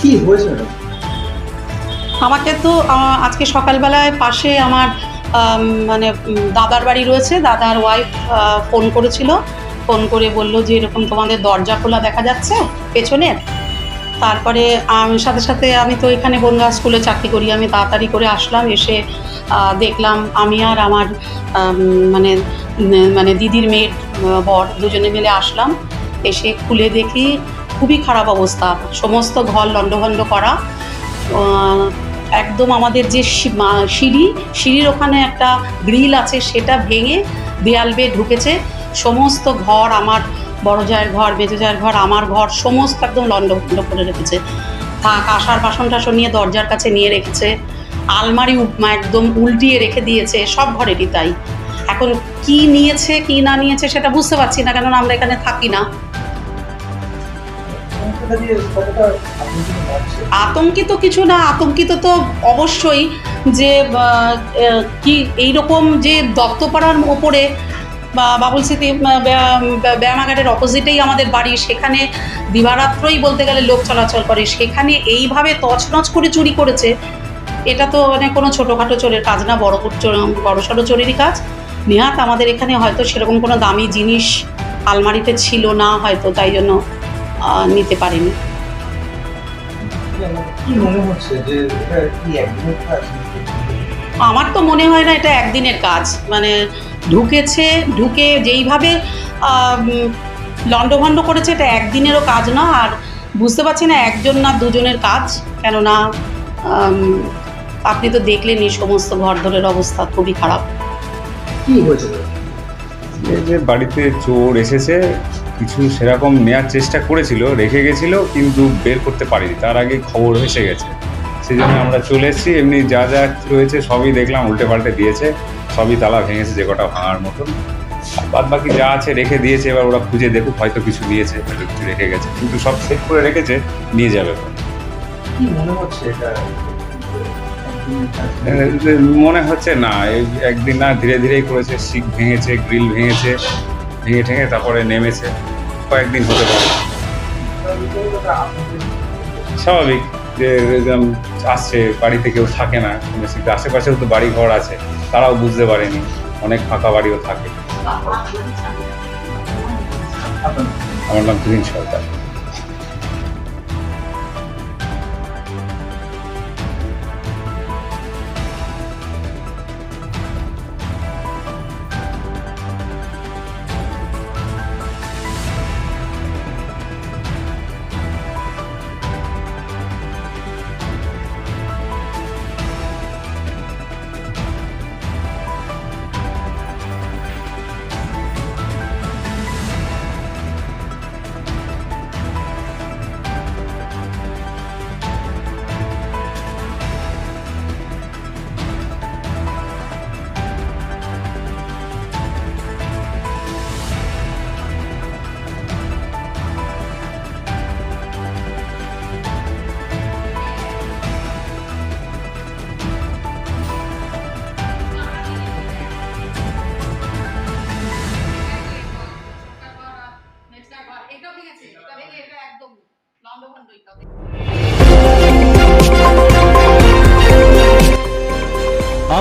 কি হয়েছে? আমাকে তো আজকে সকালবেলায় পাশে আমার মানে দাদার বাড়ি রয়েছে। দাদার ওয়াইফ ফোন করেছিল। ফোন করে বলল যে, এরকম তোমাদের দরজা খোলা দেখা যাচ্ছে পেছনের তারপরে সাথে সাথে আমি তো এখানে বনগা স্কুলে চাকরি করি। আমি তাড়াতাড়ি করে আসলাম, এসে দেখলাম আমি আর আমার মানে মানে দিদির মেয়ের বর দুজনে মিলে আসলাম। এসে খুলে দেখি খুবই খারাপ অবস্থা। সমস্ত ঘর লণ্ডভণ্ড করা। একদম আমাদের যে সিঁড়ি, সিঁড়ির ওখানে একটা গ্রিল আছে, সেটা ভেঙে দেয়াল বেয়ে ঢুকেছে। সমস্ত ঘর আমার, বড় জায়ের ঘর মেজো জায়ের ঘর, আমার ঘর সমস্ত একদম লণ্ডভণ্ড করে রেখেছে। থাক আসার বাসন টাসন নিয়ে দরজার কাছে নিয়ে রেখেছে। আলমারি একদম উল্টিয়ে রেখে দিয়েছে, সব ঘরেরই তাই। এখন কি নিয়েছে, কি না নিয়েছে, সেটা বুঝতে পারছি না, কেননা আমরা এখানে থাকি না। আতঙ্কিত কিছু না আতঙ্কিত তো অবশ্যই যে কি এইরকম যে দত্তপাড়ার ওপরে বা বাবুল স্মৃতি আহ, ব্যায়াম- ব্যায়ামাগারের অপোজিটেই আমাদের বাড়ি সেখানে দিবারাত্রই বলতে গেলে লোক চলাচল করে। সেখানে এইভাবে তছনছ করে চুরি করেছে এটা তো মানে কোনো ছোটোখাটো চোরের কাজ না বড় বড় সড়ো চোরেরই কাজ। নেহাত আমাদের এখানে হয়তো সেরকম কোনো দামি জিনিস আলমারিতে ছিল না হয়তো তাই জন্য নিতে পারেনি। কি মনে হচ্ছে যে এটা কি একদিনের কাজ? আমার তো মনে হয় না এটা একদিনের কাজ। মানে ঢুকেছে ঢুকে যেইভাবে লণ্ডভণ্ড করেছে এটা একদিনেরও কাজ না। আর বুঝতে পারছি না একজন না দুজনের কাজ। কেননা আপনি তো দেখলেনই সমস্ত ঘরদরের অবস্থা খুবই খারাপ। কি হয়েছে? যে বাড়িতে চোর এসেছে কিছু সেরকম নেয়ার চেষ্টা করেছিল রেখে গেছিল কিন্তু বের করতে পারিনি। তার আগে খবর এসে গেছে। সেই জন্য আমরা চলে এসেছি এমনি যা যা রয়েছে সবই দেখলাম উল্টে পাল্টে দিয়েছে সবই তালা ভেঙেছে যে কটা ভাঙার মতন। বাদ বাকি যা আছে রেখে দিয়েছে এবার ওরা খুঁজে দেখুক হয়তো কিছু নিয়েছে হয়তো কিছু রেখে গেছে। কিন্তু সব সেট করে রেখেছে নিয়ে যাবে। কি মনে হচ্ছে এটা? মনে হচ্ছে না একদিন না ধীরে ধীরেই করেছে শিখ ভেঙেছে গ্রিল ভেঙেছে। ভেঙে ঠেঙে তারপরে নেমেছে। কয়েকদিন হতে পারে। স্বাভাবিক যে আসছে, বাড়িতে কেউ থাকে না আশেপাশেও তো বাড়ি ঘর আছে, তারাও বুঝতে পারেনি। অনেক ফাঁকা বাড়িও থাকে। আমার নাম তুহিন সরকার।